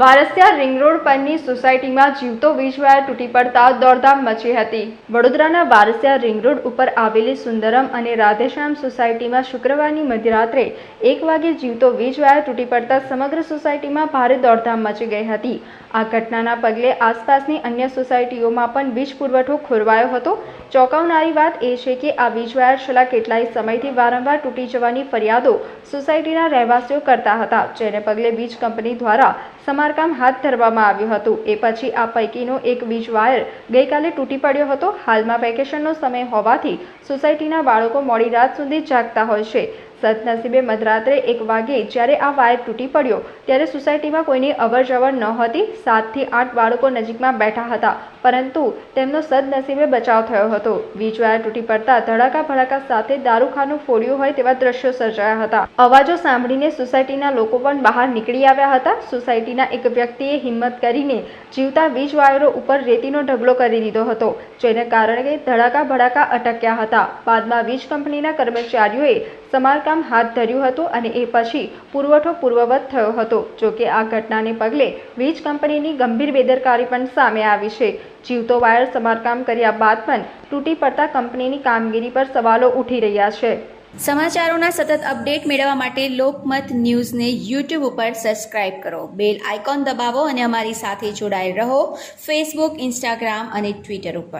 Varasiya ring road પરની સોસાયટીમાં જીવતો વીજ વાયર તૂટી પડતા દોડધામ મચી હતી. વડોદરાના વારસિયા રિંગ રોડ ઉપર આવેલી સુંદરમ અને રાધેશ્યામ સોસાયટીમાં શુક્રવારની મધ્યરાત્રે એક વાગે જીવતો વીજ વાયર તૂટી પડતા સમગ્ર સોસાયટીમાં ભારે દોડધામ મચી ગઈ હતી. આ ઘટનાના પગલે આસપાસની અન્ય સોસાયટીઓમાં પણ વીજ પુરવઠો ખોરવાયો હતો. ચોંકાવનારી વાત એ છે કે આ વીજ વાયર છેલ્લા કેટલાય સમયથી વારંવાર તૂટી જવાની ફરિયાદો સોસાયટીના રહેવાસીઓ કરતા હતા, જેને પગલે વીજ કંપની દ્વારા સમારકામ હાથ ધરવામાં આવ્યું હતું. એ પછી આ પૈકીનો એક વીજ વાયર ગઈકાલે તૂટી પડ્યો હતો. હાલમાં વેકેશનનો સમય હોવાથી સોસાયટીના બાળકો મોડી રાત સુધી જાગતા હોય છે. સદનસીબે મધરાત્રે એક વાગે જ્યારે આ વાયર તૂટી પડ્યો, ત્યારે સોસાયટીમાં કોઈની અવર જવર નહોતી સાતથી આઠ બાળકો નજીકમાં બેઠા હતા, પરંતુ તેમનો સદનસીબે બચાવ થયો હતો. વીજ વાયર તૂટી પડતા ધડાકા ભડાકા સાથે દારૂખાનું ફોડ્યું હોય તેવા દ્રશ્યો સર્જાયા હતા. અવાજો સાંભળીને સોસાયટીના લોકો પણ બહાર નીકળી આવ્યા હતા. સોસાયટીના એક વ્યક્તિએ હિંમત કરીને જીવતા વીજ વાયરો ઉપર રેતીનો ઢગલો કરી દીધો હતો, જેને કારણે ધડાકા ભડાકા અટક્યા હતા. બાદમાં વીજ કંપનીના કર્મચારીઓએ સમારકામ હાથ ધર્યું હતું અને એ પછી પુરવઠો પૂર્વવત થયો હતો. જોકે આ ઘટનાને પગલે વીજ કંપનીની ગંભીર બેદરકારી પણ સામે આવી છે. જીવતો વાયર સમારકામ કર્યા બાદ પણ તૂટી પડતા કંપનીની કામગીરી પર સવાલો ઉઠી રહ્યા છે. સમાચારોના સતત અપડેટ મેળવવા માટે લોકમત ન્યૂઝને યુટ્યુબ ઉપર સબસ્ક્રાઇબ કરો. બેલ આઇકોન દબાવો અને અમારી સાથે જોડાયેલ રહો. ફેસબુક ઇન્સ્ટાગ્રામ અને ટ્વિટર ઉપર.